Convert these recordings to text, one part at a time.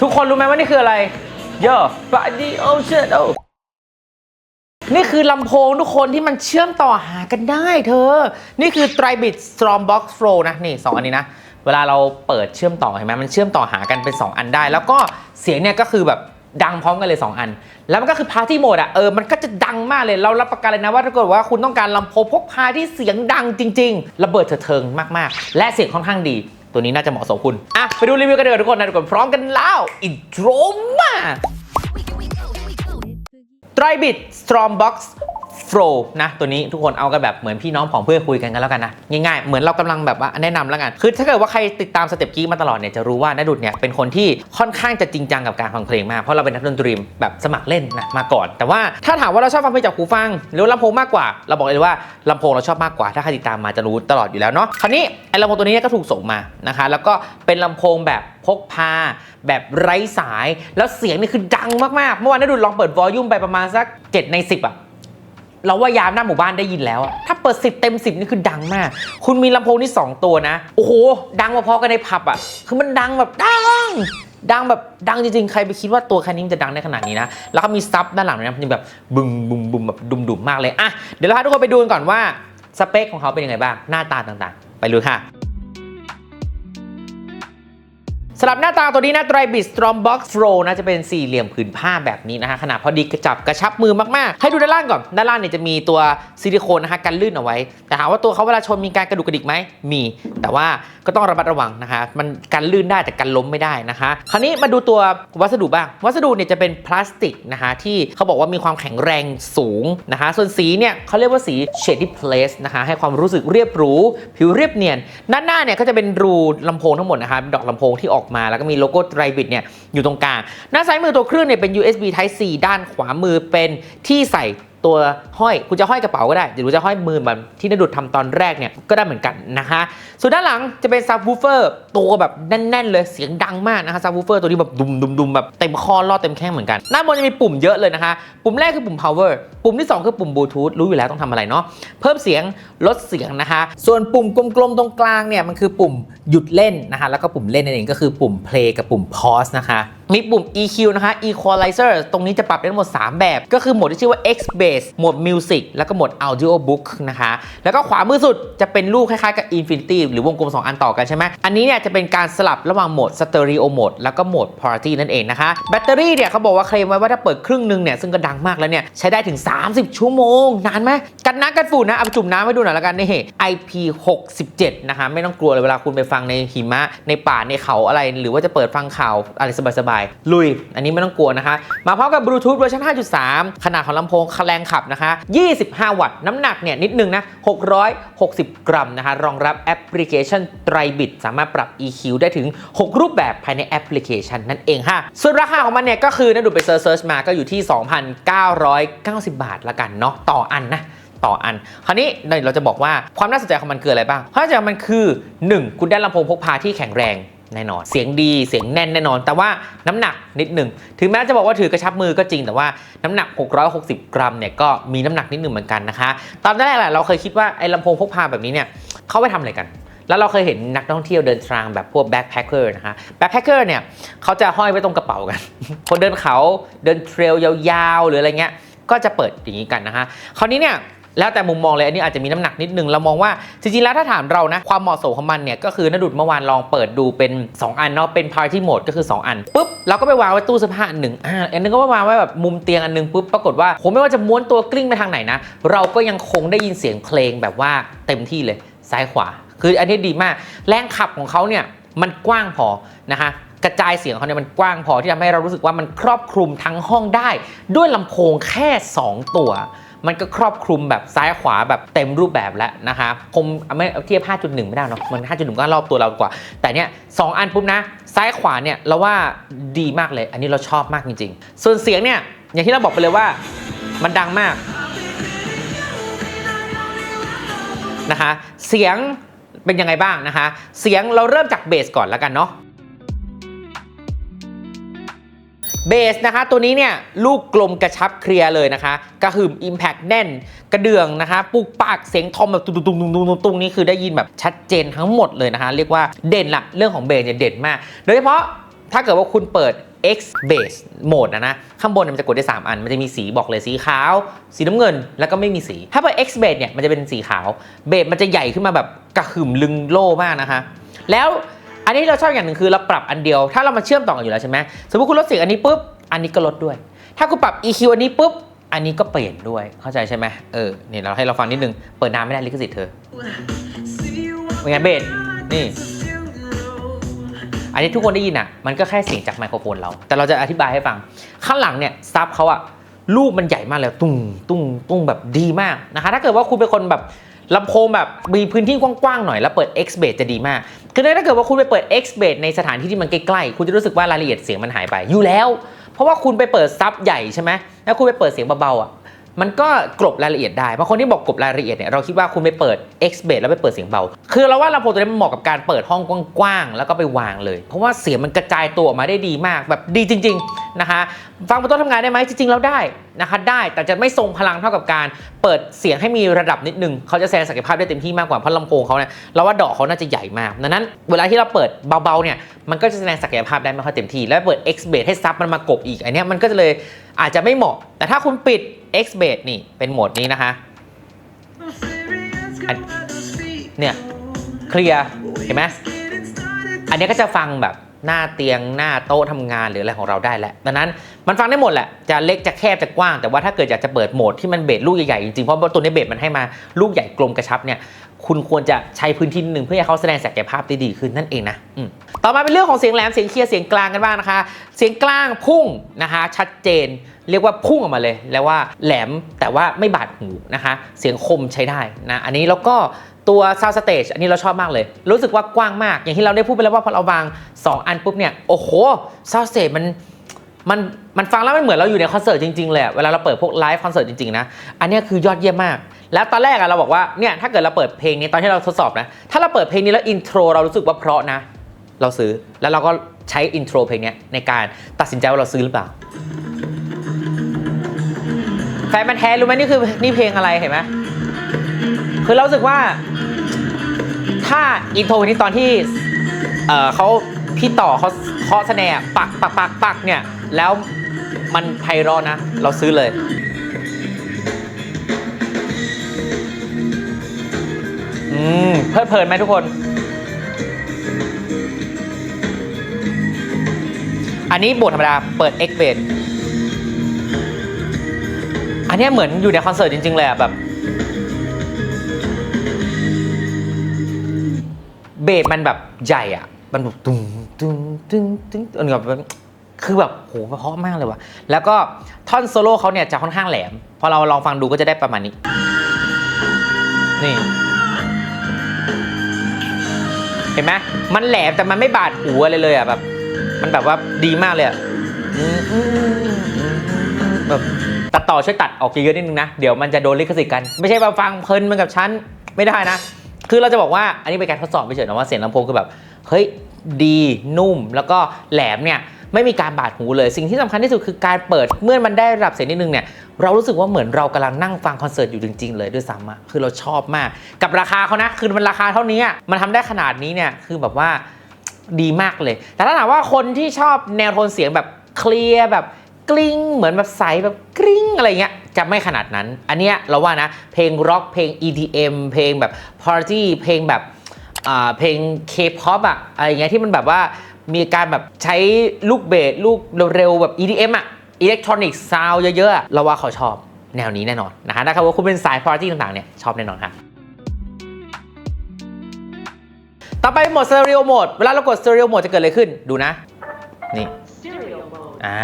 ทุกคนรู้ไหมว่านี่คืออะไรเยอะ body ocean โอนี่คือลำโพงทุกคนที่มันเชื่อมต่อหากันได้เธอ นี่คือ Tribit Storm Box Pro นะ นี่ 2 อันนี้นะ เวลาเราเปิดเชื่อมต่อเห็นไหมมันเชื่อมต่อหากันเป็น 2 อันได้ แล้วก็เสียงเนี่ยก็คือแบบดังพร้อมกันเลย 2 อัน แล้วมันก็คือ Party Mode อะเออ มันก็จะดังมากเลย เรารับประกันเลยนะว่าถ้าเกิดว่าคุณต้องการลำโพงพกพาที่เสียงดังจริง ๆ ระเบิดเถิดเทิงมากๆ และเสียงค่อนข้างดี ตัวนี้น่าจะเหมาะสมคุณ อะ ไปดูรีวิวกันเถอะทุกคนนะทุกคนพร้อมกันแล้วอินโทรมา t r i b i t Strombox Flow นะตัวนี้ทุกคนเอากันแบบเหมือนพี่น้องของเพื่อคุยกันกันแล้วกันนะง่ายๆเหมือนเรากำลังแบบว่าแนะนำแล้วกันคือถ้าเกิดว่าใครติดตามสเต็ปกี้มาตลอดเนี่ยจะรู้ว่านาดุดเนี่ยเป็นคนที่ค่อนข้างจะจริงจังกับการฟังเพลงมากเพราะเราเป็นนักดนตรีแบบสมัครเล่นนะมาก่อน แต่ว่าถ้าถามว่าเราชอบฟังเพลงจากหูฟัง หรือลำโพงมากกว่า เราบอกเลยว่าลำโพงเราชอบมากกว่า ถ้าใครติดตามมาจะรู้ตลอดอยู่แล้วเนาะคราวนี้ไอ้ลำโพงตัวนี้ก็ถูกส่งมานะคะแล้วก็เป็นลำโพงแบบพกพาแบบไร้สาย แล้วเสียงนี่คือดังมากๆเมื่อวานนาดุลลองเปิดวอลลุ่มไปประมาณสัก7ใน10อะ เราว่ายามหน้าหมู่บ้านได้ยินแล้วอะถ้าเปิดสิบเต็มสิบนี่คือดังมาก คุณมีลำโพงนี่2ตัวนะ โอ้โห ดังพอๆกันในผับอะคือมันดังแบบดัง ดังแบบดังจริงๆ ใครไปคิดว่าตัวแค่นี้มันจะดังได้ขนาดนี้นะ แล้วก็มีซับด้านหลังนะมันแบบบึมบึมบึมแบบดุมดุมมากเลย อะ เดี๋ยวเราพาทุกคนไปดูกันก่อนว่าสเปคของเขาเป็นยังไงบ้าง หน้าตาต่างๆ ไปดูค่ะ สำหรับหน้าตาตัวนี้นะ d r y b i t Strong Box Pro นะจะเป็นสี่เหลี่ยมผืนผ้าแบบนี้นะคะขนาดพอดีกระจับกระชับมือมากๆ ให้ดูด้านล่างก่อน ด้านล่างเนี่ยจะมีตัวซิลิโคนนะคะกันลื่นเอาไว้ แต่ถามว่าตัวเขาเวลาชนมีการกระดุกกระดิกไหมมี แต่ว่าก็ต้องระมัดระวังนะคะมันกันลื่นได้แต่กันล้มไม่ได้นะคะคราวนี้มาดูตัววัสดุบ้าง วัสดุเนี่ยจะเป็นพลาสติกนะคะที่เขาบอกว่ามีความแข็งแรงสูงนะคะส่วนสีเนี่ยเขาเรียกว่าสี shady place นะคะให้ความรู้สึกเรียบหรูผิวเรียบเนียนด้านหน้าเนี่ยก็จะเป็นรูลำโพงทั้งหมดนะคะดอกลำโพงที่ออกมา แล้วก็มีโลโก้ไตรบิดเนี่ยอยู่ตรงกลางหน้าซ้ายมือตัวเครื่องเนี่ยเป็น USB Type C ด้านขวามือเป็นที่ใส่ ตัวห้อยคุณจะห้อยกระเป๋าก็ได้หรือจะห้อยมือแบบที่นดุดทำตอนแรกเนี่ยก็ได้เหมือนกันนะคะ ส่วนด้านหลังจะเป็นซับวูเฟอร์ตัวแบบแน่นๆเลยเสียงดังมากนะคะซับวูเฟอร์ตัวนี้แบบดุมๆๆแบบเต็มคอรอดเต็มแข้งเหมือนกันด้านบนจะมีปุ่มเยอะเลยนะคะ ปุ่มแรกคือปุ่ม power ปุ่มที่ 2 คือปุ่มบลูทูธรู้อยู่แล้วต้องทำอะไรเนาะเพิ่มเสียงลดเสียงนะคะ ส่วนปุ่มกลมๆตรงกลางเนี่ยมันคือปุ่มหยุดเล่นนะคะแล้วก็ปุ่มเล่นนั่นเองก็คือปุ่ม play กับปุ่ม pause นะคะ มีปุ่ม EQ นะคะ equalizer ตรงนี้จะปรับได้ทั้งหมด 3 แบบ ก็คือโหมดที่ชื่อว่า X bass โหมด music แล้วก็โหมด audio book นะคะ แล้วก็ขวามือสุดจะเป็นรูปคล้ายๆกับ infinity หรือวงกลม 2 อันต่อกันใช่ไหม อันนี้เนี่ยจะเป็นการสลับระหว่างโหมด stereo mode แล้วก็โหมด party นั่นเองนะคะ แบตเตอรี่เนี่ยเขาบอกว่าเคลมไว้ว่าถ้าเปิดครึ่งหนึงเนี่ยซึ่งก็ดังมากแล้วเนี่ยใช้ได้ถึง 30 ชั่วโมง นานไหมกันน้ำกันฝุ่นนะเอาไปจุ่มน้ำให้ดูหน่อยละกันนี่ IP 67 นะคะไม่ต้องกลัวเลยเวลาคุณไปฟังในหิมะในป่าในเขาอะไร หรือว่าจะเปิดฟังข่าวอะไรสบายลุย อันนี้ไม่ต้องกลัวนะคะ มาพร้อมกับบลูทูธเวอร์ชัน5.3 ขนาดของลำโพงแรงขับนะคะ 25 วัตต์ น้ำหนักเนี่ยนิดนึงนะ 660 กรัมนะคะ รองรับแอปพลิเคชัน t r i b i t สามารถปรับ EQ ได้ถึง 6 รูปแบบภายในแอปพลิเคชันนั่นเองค่ะ ส่วนราคาของมันเนี่ยก็คือนะดูไปเซิร์ชมาก็อยู่ที่ 2,990 บาทละกันเนาะต่ออันนะต่ออัน คราวนี้เราจะบอกว่าความน่าสนใจของมันคืออะไรบ้างความน่าสนใจของมันคือ 1 คุณได้ลำโพงพกพาที่แข็งแรง แน่นอน เสียงดีเสียงแน่นแน่นอน แต่ว่าน้ำหนักนิดหนึ่งถึงแม้จะบอกว่าถือกระชับมือก็จริงแต่ว่าน้ำหนัก 660 กรัมเนี่ยก็มีน้ำหนักนิดหนึ่งเหมือนกันนะคะ ตอนแรกแหละเราเคยคิดว่าไอ้ลำโพงพกพาแบบนี้เนี่ยเขาไปทำอะไรกันแล้วเราเคยเห็นนักท่องเที่ยวเดินทางแบบพวกแบ็คแพคเกอร์นะคะแบ็คแพคเกอร์เนี่ยเขาจะห้อยไว้ตรงกระเป๋ากัน คนเดินเขาเดินเทรลยาวๆ หรืออะไรเงี้ยก็จะเปิดอย่างนี้กันนะคะคราวนี้เนี่ย แล้วแต่มุมมองเลยอันนี้อาจจะมีน้ำหนักนิดนึงเรามองว่าจริงๆแล้วถ้าถามเรานะความเหมาะสมของมันเนี่ยก็คือนดุดเมื่อวานลองเปิดดูเป็น 2 อันเนาะเป็น party mode ก็คือ 2 อันปุ๊บเราก็ไปวางไว้ตู้เสื้อผ้าอันหนึ่งอ่าอันนึงก็วางไว้แบบมุมเตียงอันหนึงปุ๊บปรากฏว่าผมไม่ว่าจะม้วนตัวกลิ้งไปทางไหนนะเราก็ยังคงได้ยินเสียงเพลงแบบว่าเต็มที่เลยซ้ายขวา คืออันนี้ดีมากแรงขับของเขาเนี่ยมันกว้างพอนะคะกระจายเสียงของเขาเนี่ยมันกว้างพอที่ทำให้เรารู้สึกว่ามันครอบคลุมทั้งห้องได้ ด้วยลำโพงแค่ 2 ตัว มันก็ครอบคลุมแบบซ้ายขวาแบบเต็มรูปแบบแล้วนะคะคงไม่เทียบ 5.1 ไม่ได้เนาะมัน 5.1 ก็รอบตัวเรากว่า แต่เนี่ยสองอันปุ๊บนะ ซ้ายขวาเนี่ยเราว่าดีมากเลย อันนี้เราชอบมากจริง ๆ ส่วนเสียงเนี่ยอย่างที่เราบอกไปเลยว่ามันดังมากนะคะเสียงเป็นยังไงบ้างนะคะ เสียงเราเริ่มจากเบสก่อนแล้วกันเนาะ เบสนะคะตัวนี้เนี่ยลูกกลมกระชับเคลียร์เลยนะคะ กระหึ่ม Impact แน่น กระเดื่องนะคะปุกปากเสียงทอมแบบตุ้งตุ้งตุ้งตุ้งตุ้งตุ้งนี่คือได้ยินแบบชัดเจนทั้งหมดเลยนะคะ เรียกว่าเด่นละเรื่องของเบสเนี่ยเด่นมาก โดยเฉพาะถ้าเกิดว่าคุณเปิด X Base Mode นะนะ ข้างบนมันจะกดได้ 3 อัน มันจะมีสีบอกเลยสีขาว สีน้ำเงินแล้วก็ไม่มีสี ถ้าเปิด X Base เนี่ยมันจะเป็นสีขาว เบสมันจะใหญ่ขึ้นมาแบบกระหึ่มลึงโล่มากนะคะ แล้ว อันนี้เราชอบอย่างหนึ่งคือเราปรับอันเดียว ถ้าเรามาเชื่อมต่อกันอยู่แล้วใช่ไหมสมมติคุณลดเสียงอันนี้ปุ๊บอันนี้ก็ลดด้วย ถ้าคุณปรับ EQ อันนี้ปุ๊บอันนี้ก็เปลี่ยนด้วยเข้าใจใช่ไหมเออนี่เราให้เราฟังนิดนึงเปิดน้ำไม่ได้ลิขสิทธิ์เธอเป็นไงเบสนี่ อันนี้ทุกคนได้ยินอะ มันก็แค่เสียงจากไมโครโฟนเรา แต่เราจะอธิบายให้ฟัง ข้างหลังเนี่ยซับเขาอะลูกมันใหญ่มากเลยตุ้งตุ้งตุ้งแบบดีมากนะคะ ถ้าเกิดว่าคุณเป็นคนแบบ ลำโพงแบบมีพื้นที่กว้างๆหน่อยแล้วเปิด X b a s จะดีมาก คือถ้าเกิดว่าคุณไปเปิด X b a s ในสถานที่ที่มันใกล้ๆ คุณจะรู้สึกว่ารายละเอียดเสียงมันหายไปอยู่แล้ว เพราะว่าคุณไปเปิดซับใหญ่ใช่ไหมแล้วคุณไปเปิดเสียงเบาๆอะมันก็กลบรายละเอียดได้บางคนที่บอกกลบรายละเอียดเนี่ยเราคิดว่าคุณไปเปิด X b a s แล้วไปเปิดเสียงเบา คือเราว่าลำโพงตัวนี้มันเหมาะกับการเปิดห้องกว้างๆแล้วก็ไปวางเลย เพราะว่าเสียงมันกระจายตัวออกมาได้ดีมากแบบดีจริง ๆนะคะ ฟังบนโต๊ะทำงานได้ไหมจริงๆแล้วได้นะคะได้แต่จะไม่ทรงพลังเท่ากับการเปิดเสียงให้มีระดับนิดนึงเขาจะแสดงศักยภาพได้เต็มที่มากกว่าเพราะลำโพงเขาเนี่ยเราว่าดอกเขาน่าจะใหญ่มากดังนั้น เวลาที่เราเปิดเบาๆเนี่ยมันก็จะแสดงศักยภาพได้ไม่ค่อยเต็มที่แล้วเปิด X b a s ให้ซับมันมากบอีกอันเนี้ยมันก็จะเลยอาจจะไม่เหมาะ แต่ถ้าคุณปิด X b a s นี่เป็นโหมดนี้นะคะเนี่ยเคลียร์เห็นไหมอันนี้ก็จะฟังแบบ หน้าเตียงหน้าโต๊ะทำงานหรืออะไรของเราได้แหละดังนั้นมันฟังได้หมดแหละ จะเล็กจะแคบจะกว้าง แต่ว่าถ้าเกิดอยากจะเปิดโหมดที่มันเบสลูกใหญ่ๆจริงๆ เพราะตัวนี้เบสมันให้มาลูกใหญ่กลมกระชับเนี่ย คุณควรจะใช้พื้นที่นิดนึงเพื่อให้เขาแสดงศักยภาพได้ดีขึ้นนั่นเองนะต่อมาเป็นเรื่องของเสียงแหลมเสียงเคลียร์เสียงกลางกันบ้างนะคะ เสียงกลางพุ่งนะคะชัดเจนเรียกว่าพุ่งออกมาเลยแล้วว่าแหลมแต่ว่าไม่บาดหูนะคะ เสียงคมใช้ได้นะอันนี้แล้วก็ ตัว Sound Stage อันนี้เราชอบมากเลย รู้สึกว่ากว้างมาก อย่างที่เราได้พูดไปแล้วว่าพอเราวาง 2 อันปุ๊บเนี่ย โอ้โห Sound Stage มันมันมันฟังแล้วมันเหมือนเราอยู่ในคอนเสิร์ตจริงๆเลยเวลาเราเปิดพวกไลฟ์คอนเสิร์ตจริงๆนะ อันนี้คือยอดเยี่ยมมาก แล้วตอนแรกอะเราบอกว่าเนี่ยถ้าเกิดเราเปิดเพลงนี้ตอนที่เราทดสอบนะ ถ้าเราเปิดเพลงนี้แล้วอินโทรเรารู้สึกว่าเพราะนะ เราซื้อแล้วเราก็ใช้อินโทรเพลงนี้ในการตัดสินใจว่าเราซื้อหรือเปล่าแฟนมันแท้รู้ไหมนี่คือนี่เพลงอะไรเห็นไหม คือเราสึกว่า ถ้าอินโทรนี้ตอนที่เอ่อเขาพี่ต่อเขาเคาะแสดงปักปักปักปักเนี่ย แล้วมันไพเราะนะ เราซื้อเลยอืมเพลิดเพลินไหมทุกคน อันนี้บทธรรมดาเปิด X b a s อันนี้เหมือนอยู่ในคอนเสิร์ตจริง ๆ เลยอะแบบ เบสมันแบบใหญ่อะ มันแบบตุ้งตุ้งตุ้งตุ้งอันนี้แบบคือแบบโหเพราะมากเลยว่ะ แล้วก็ท่อนโซโล่เขาเนี่ยจะค่อนข้างแหลม พอเราลองฟังดูก็จะได้ประมาณนี้ นี่ เห็นไหมมันแหลมแต่มันไม่บาดหูอะไรเลยอะแบบ มันแบบว่าดีมากเลยอะแบบตัดต่อช่วยตัดออกเยอะๆนิดนึงนะ เดี๋ยวมันจะโดนลิขสิทธิ์กัน ไม่ใช่มาฟังเพลินเหมันกับฉัน ไม่ได้นะ คือเราจะบอกว่าอันนี้เป็นการทดสอบไปเฉยนะว่าเสียงลำโพงคือแบบเฮ้ยดีนุ่ม แล้วก็แหลมเนี่ยไม่มีการบาดหูเลยสิ่งที่สำคัญที่สุดคือการเปิดเมื่อมันได้ระดับเสียงนิดนึงเนี่ยเรารู้สึกว่าเหมือนเรากำลังนั่งฟังคอนเสิร์ตอยู่จริง ๆ เลยด้วยซ้ำอะคือเราชอบมาก กับราคาเขานะคือมันราคาเท่านี้อะมันทำได้ขนาดนี้เนี่ยคือแบบว่าดีมากเลย แต่ถ้าถามว่าคนที่ชอบแนวโทนเสียงแบบเคลียร์แบบ กลิ้งเหมือนแบบใสแบบกริ้งอะไรเงี้ยจะไม่ขนาดนั้น อันเนี้ยเราว่านะเพลงร็อกเพลง EDM เพลงแบบพาร์ตี้เพลงแบบเพลงเคป๊อปอะอะไรเงี้ยที่มันแบบว่ามีการแบบใช้ลูกเบสลูกเร็วๆแบบ EDM อะอิเล็กทรอนิกส์ซาวเยอะๆเราว่าเขาชอบแนวนี้แน่นอนนะคะถ้าว่าคุณเป็นสายพาร์ตี้ต่างๆเนี่ยชอบแน่นอนค่ะต่อไปโหมด Stereo Mode เวลาเรากด Stereo Mode จะเกิดอะไรขึ้นดูนะ นี่ อ่า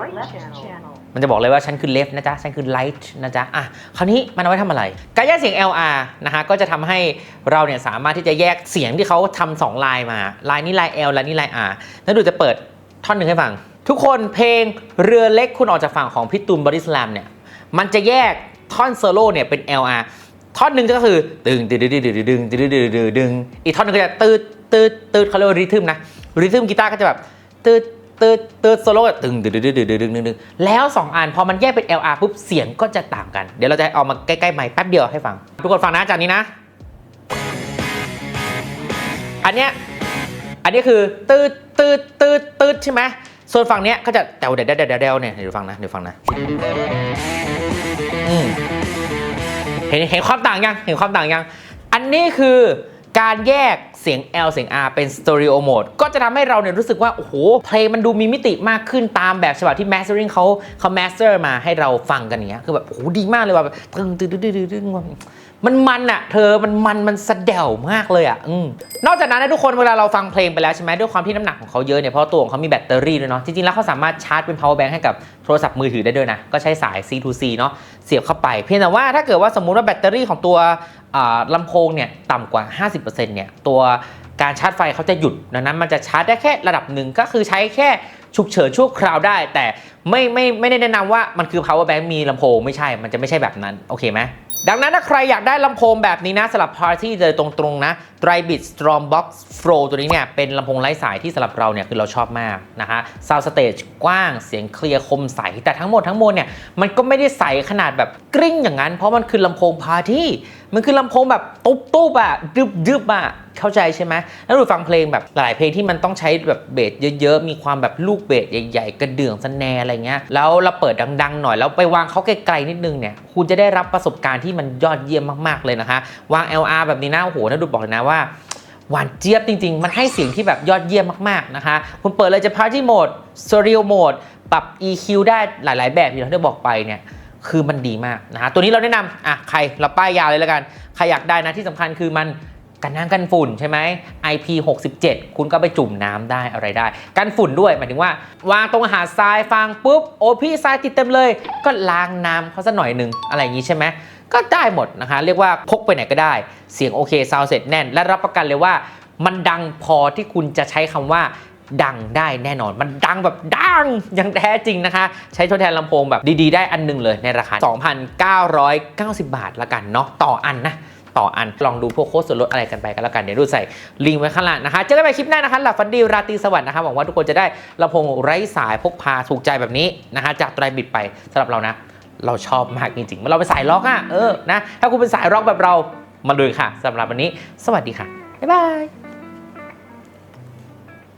Right channel. มันจะบอกเลยว่าฉันคือ left นะจ๊ะ ฉันคือ right นะจ๊ะ อะ คราวนี้มันเอาไว้ทำอะไร การแยกเสียง LR นะฮะ ก็จะทำให้เราเนี่ยสามารถที่จะแยกเสียงที่เขาทำสองลายมา ลายนี้ลาย L ลายนี้ลาย R แล้วดูจะเปิดท่อนหนึ่งให้ฟัง ทุกคนเพลงเรือเล็กคุณออกจากฝั่งของพี่ตูนบอดี้สแลมเนี่ย มันจะแยกท่อนโซโล่เนี่ยเป็น LR ท่อนหนึ่งก็คือตึงตึงตึงตึงตึงตึงตึงตึงตึงตึงอีกท่อนหนึงก็จะตืดตืดตืดเขาเรียกว่าริทึมนะริทึมกีตาร์ก็จะแบบตืด ตืดตืดโซโล่ตึงดึงดดึงดึงดึงดแล้ว 2 อัน พอมันแยกเป็น LR ปุ๊บเสียงก็จะต่างกัน เดี๋ยวเราจะเอามาใกล้ๆใหม่แป๊บเดียวให้ฟัง ทุกคนฟังนะจากนี้นะ อันเนี้ยอันนี้คือตืดตืดตืดตืดใช่ไหมส่วนฝั่งเนี้ยก็จะแต่เดี๋ยวเดี๋ยวเดี๋ยวเนี่ยเดี๋ยวฟังนะเดี๋ยวฟังนะเห็นเห็นความต่างยังเห็นความต่างยัง อันนี้คือ การแยกเสียง L เสียง R เป็น Stereo Mode ก็จะทำให้เราเนี่ยรู้สึกว่า โอ้โห เพลงมันดูมีมิติมากขึ้นตามแบบฉบับที่ Mastering เขาเขา Master มาให้เราฟังกันเนี้ย คือแบบ โอ้โห ดีมากเลยว่าแบบตึงตึงตึงตึงตึงตึง มันมันอะเธอมันมันมันสะเดวมากเลยอะอืมนอกจากนั้นนะทุกคนเวลาเราฟังเพลงไปแล้วใช่ไหมด้วยความที่น้ำหนักของเขาเยอะเนี่ยเพราะตัวของเขามีแบตเตอรี่ด้วยเนาะจริงๆแล้วเขาสามารถชาร์จเป็น power bank ให้กับโทรศัพท์มือถือได้ด้วยนะ ก็ใช้สาย C to C เนาะเสียบเข้าไป เพียงแต่ว่าถ้าเกิดว่าสมมุติว่าแบตเตอรี่ของตัวอ่าลำโพงเนี่ยต่ำกว่า 50%เนี่ยตัวการชาร์จไฟเขาจะหยุดดังนั้นมันจะชาร์จได้แค่ระดับหนึ่งก็คือใช้แค่ ฉุกเฉินชั่วคราวได้ แต่ไม่ไม่ไม่ได้แนะนำว่ามันคือ power bank มีลำโพงไม่ใช่ มันจะไม่ใช่แบบนั้น โอเคไหมดังนั้นถ้าใครอยากได้ลำโพงแบบนี้นะสำหรับ party เลยตรงๆนะ Drybit Strong Box Pro ตัวนี้เนี่ยเป็นลำโพงไร้สายที่สำหรับเราเนี่ยคือเราชอบมากนะคะ Sound Stage กว้างเสียงเคลียร์คมใส แต่ทั้งหมดทั้งมวลเนี่ยมันก็ไม่ได้ใสขนาดแบบกริ้งอย่างนั้น เพราะมันคือลำโพง party มันคือลำโพงแบบตุ๊บตุ๊บอะดึบดึบอะเข้าใจใช่ไหมแล้วดูฟังเพลงแบบหลายเพลงที่มันต้องใช้แบบเบสเยอะๆ มีความแบบลูกเบสใหญ่ ๆ กระเดื่องสแนอะไรเงี้ย แล้วเราเปิดดังๆ หน่อย แล้วไปวางเขาไกลๆนิดนึงเนี่ย คุณจะได้รับประสบการณ์ที่มันยอดเยี่ยมมากๆเลยนะคะ วาง LR แบบนี้นะ โอ้โหน่าดูบอกเลยนะว่า หวานเจี๊ยบจริง ๆ มันให้เสียงที่แบบยอดเยี่ยมมากๆนะคะ คุณเปิดเลยจะ Party Mode Stereo Mode ปรับ EQ ได้หลายๆ แบบที่เราได้บอกไปเนี่ย คือมันดีมากนะฮะตัวนี้เราแนะนำอะใครเราป้ายยาเลยแล้วกัน ใครอยากได้นะที่สำคัญคือมันกันน้ำกันฝุ่นใช่ไหม IP 67 คุณก็ไปจุ่มน้ำได้อะไรได้ กันฝุ่นด้วยหมายถึงว่า วางตรงหาดทรายฟังปุ๊บโอ้พี่ทรายติดเต็มเลย ก็ล้างน้ำเขาสักหน่อยหนึ่งอะไรอย่างนี้ใช่ไหมก็ได้หมดนะคะ เรียกว่าพกไปไหนก็ได้ เสียงโอเคซาวเสร็จแน่น และรับประกันเลยว่า มันดังพอที่คุณจะใช้คำว่า ดังได้แน่นอน มันดังแบบดังอย่างแท้จริงนะคะ ใช้ทดแทนลำโพงแบบดีๆ ได้อันหนึงเลยในราคา 2,990 บาทละกันเนาะต่ออันนะต่ออัน ลองดูพวกโค้ดส่วนลดอะไรกันไปกันแล้วกัน เดี๋ยวดูใส่ลิงก์ไว้ข้างล่างนะคะเจอกันใหม่คลิปหน้านะคะหลับฟันดีราตรีสวัสดิ์นะคะหวังว่าทุกคนจะได้ลำโพงไร้สายพกพาถูกใจแบบนี้นะคะ จากไตรบิดไปสำหรับเรานะ เราชอบมากจริงๆเราเป็นสายร็อกอะเออนะถ้าคุณเป็นสายร็อกแบบเรามาเลยค่ะสำหรับวันนี้ สวัสดีค่ะบ๊ายบาย